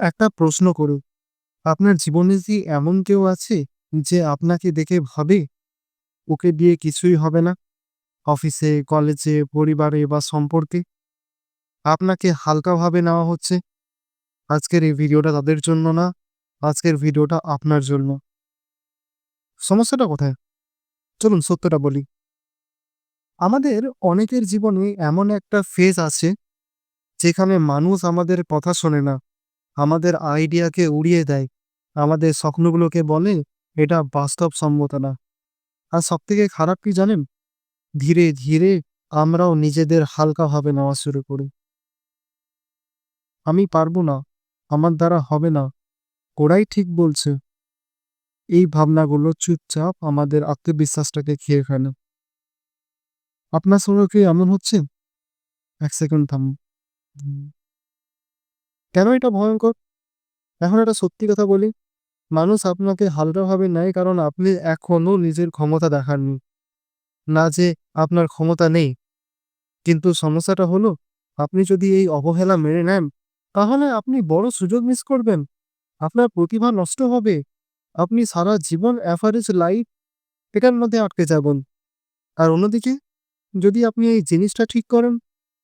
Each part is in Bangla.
একটা প্রশ্ন করুন। আপনার জীবনে কি এমন কেউ আছে যে আপনাকে দেখে ভাবে, ওকে দিয়ে কিছুই হবে না অফিসে, কলেজে, পরিবারে বা সম্পর্কে? আপনাকে হালকাভাবে নেওয়া হচ্ছে? আজকের এই ভিডিওটা তাদের জন্য না, আজকের ভিডিওটা আপনার জন্য। সমস্যাটা কোথায়? চলুন সত্যটা বলি। আমাদের অনেকের জীবনে এমন একটা ফেজ আছে, যেখানে মানুষ আমাদের কথা শোনে না। আমাদের আইডিয়াকে উড়িয়ে দেয়। আমাদের স্বপ্নগুলোকে বলে, এটা বাস্তব বাস্তবসম্মত না। আর সব থেকে খারাপ কি জানেন? ধীরে ধীরে আমরাও নিজেদের হালকাভাবে নেওয়া শুরু করি। আমি পারব না, আমার দ্বারা হবে না। ওরাই ঠিক বলছে। এই ভাবনাগুলো চুপচাপ আমাদের আত্মবিশ্বাসটাকে খেয়ে ফেলে। আপনার সঙ্গে কি এমন হচ্ছে? এক সেকেন্ড হুম। কেন এটা ভয়ঙ্কর? এখন একটা সত্যি কথা বলি, মানুষ আপনাকে হালকাভাবে নেয় কারণ আপনি এখনও নিজের ক্ষমতা দেখাননি। না যে আপনার ক্ষমতা নেই। কিন্তু সমস্যাটা হলো, আপনি যদি এই অবহেলা মেনে নেন, তাহলে আপনি বড় সুযোগ মিস করবেন। আপনার প্রতিভা নষ্ট হবে। আপনি সারা জীবন অ্যাভারেজ লাইফ এটার মধ্যে আটকে যাবেন। আর অন্যদিকে, যদি আপনি এই জিনিসটা ঠিক করেন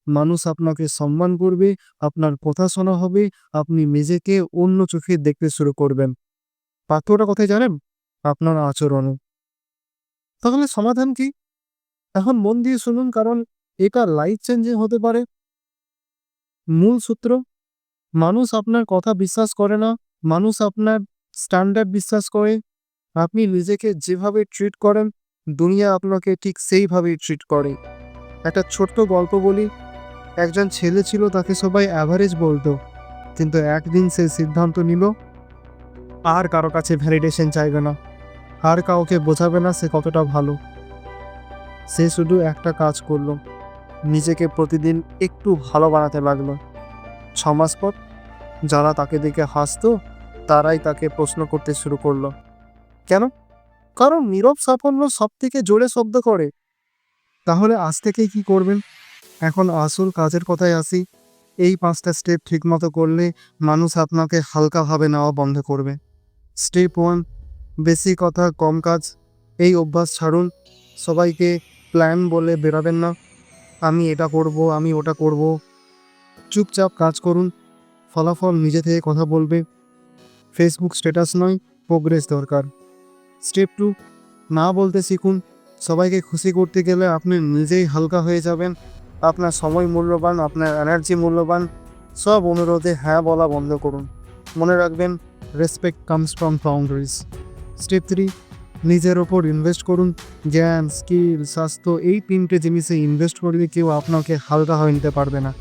মানুষ আপনাকে সম্মান করবে, আপনার কথা শোনা হবে, আপনি নিজেকে অন্য চোখে দেখতে শুরু করবেন। পাথরটা কোথায় জানেন? আপনার আচরণে। তাহলে সমাধান কি? এখন মন দিয়ে শুনুন, কারণ এটা লাইফ চেঞ্জিং হতে পারে। মূল সূত্র, মানুষ আপনার কথা বিশ্বাস করে না, মানুষ আপনার স্ট্যান্ডার্ড বিশ্বাস করে। আপনি নিজেকে যেভাবে ট্রিট করেন, দুনিয়া আপনাকে ঠিক সেইভাবেই ট্রিট করে। একটা ছোট্ট গল্প বলি। একজন ছেলে ছিল তাকে সবাই অ্যাভারেজ বলতো, কিন্তু একদিন সে সিদ্ধান্ত নিল, আর কারও কাছে ভ্যালিডেশন চাইবে না, আর কাউকে বোঝাবে না সে কতটা ভালো। সে শুধু একটা কাজ করল, নিজেকে প্রতিদিন একটু ভালো বানাতে লাগল। ছমাস পর যারা তাকে দেখে হাসতো, তারাই তাকে প্রশ্ন করতে শুরু করল, কেন? কারণ নীরব সাফল্য সব থেকে জোরে শব্দ করে। তাহলে আজ থেকে কি করবেন? এখন আসল কাজের কথায় আসি। এই পাঁচটা স্টেপ ঠিকমতো করলে মানুষ আপনাকে হালকাভাবে নেওয়া বন্ধ করবে। স্টেপ ওয়ান বেশি কথা, কম কাজ। এই অভ্যাস ছাড়ুন। সবাইকে প্ল্যান বলে বেরাবেন না। আমি এটা করব, আমি ওটা করব। চুপচাপ কাজ করুন। ফলাফল নিজে থেকে কথা বলবে। ফেসবুক স্ট্যাটাস নয় প্রোগ্রেস দরকার। স্টেপ টু না বলতে শিখুন। সবাইকে খুশি করতে গেলে আপনি নিজেই হালকা হয়ে যাবেন। আপনার সময় মূল্যবান, আপনার এনার্জি মূল্যবান, সব অনুরোধে হ্যাঁ বলা বন্ধ করুন। মনে রাখবেন respect comes from boundaries step three নিজের ওপর ইনভেস্ট করুন। জ্ঞান স্কিল স্বাস্থ্য, এই তিনটে জিনিসে ইনভেস্ট করলে কেউ আপনাকে হালকা হয়ে নিতে পারবে না।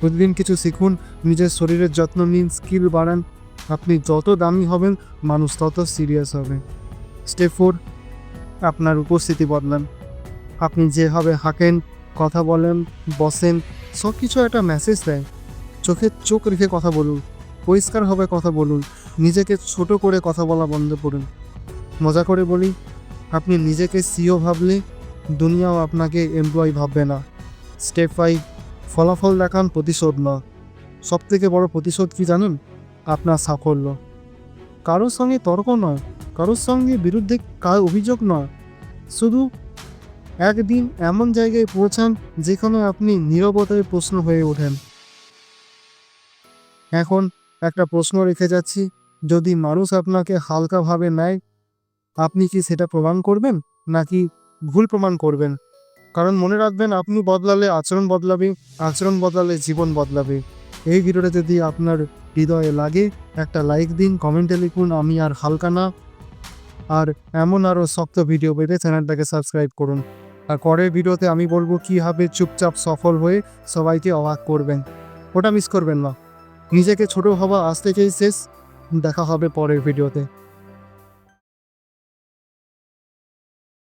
প্রতিদিন কিছু শিখুন, নিজের শরীরের যত্ন নিন স্কিল বাড়ান। আপনি যত দামি হবেন, মানুষ তত সিরিয়াস হবে। স্টেপ ফোর আপনার উপস্থিতি বদলান। আপনি যেভাবে হাঁকেন কথা বলেন, বসেন সব কিছু একটা মেসেজ দেয়। চোখে চোখ রেখে কথা বলুন পরিষ্কারভাবে কথা বলুন, নিজেকে ছোট করে কথা বলা বন্ধ করুন। মজা করে বলি, আপনি নিজেকে সিও ভাবলে দুনিয়াও আপনাকে এমপ্লয় ভাববে না। স্টেপ ফাইভ, ফলাফল দেখান প্রতিশোধ না। সব থেকে বড় প্রতিশোধ কী জানেন? আপনার সাফল্য। কারোর সঙ্গে তর্ক নয়, কারোর সঙ্গে বিরুদ্ধে কার অভিযোগ নয়। শুধু একদিন এমন জায়গায় পৌঁছান যেখানে আপনি নীরবতায় প্রশ্ন হয়ে ওঠেন। এখন একটা প্রশ্ন রেখে যাচ্ছি, যদি মানুষ আপনাকে হালকাভাবে নেয়, আপনি কি সেটা প্রমাণ করবেন নাকি ভুল প্রমাণ করবেন? কারণ মনে রাখবেন, আপনি বদলালে আচরণ বদলাবে, আচরণ বদলালে জীবন বদলাবে। এই ভিডিওটা যদি আপনার হৃদয়ে লাগে, একটা লাইক দিন, কমেন্টে লিখুন, আমি আর হালকা না। আর এমন আরও শক্ত ভিডিও পেতে চ্যানেলটাকে সাবস্ক্রাইব করুন। পরের ভিডিওতে আমি বলব কীভাবে চুপচাপ সফল হয়ে সবাইকে অবাক করবেন। ওটা মিস করবেন না। নিজেকে ছোট হওয়া আজ থেকেই শেষ। দেখা হবে পরের ভিডিওতে।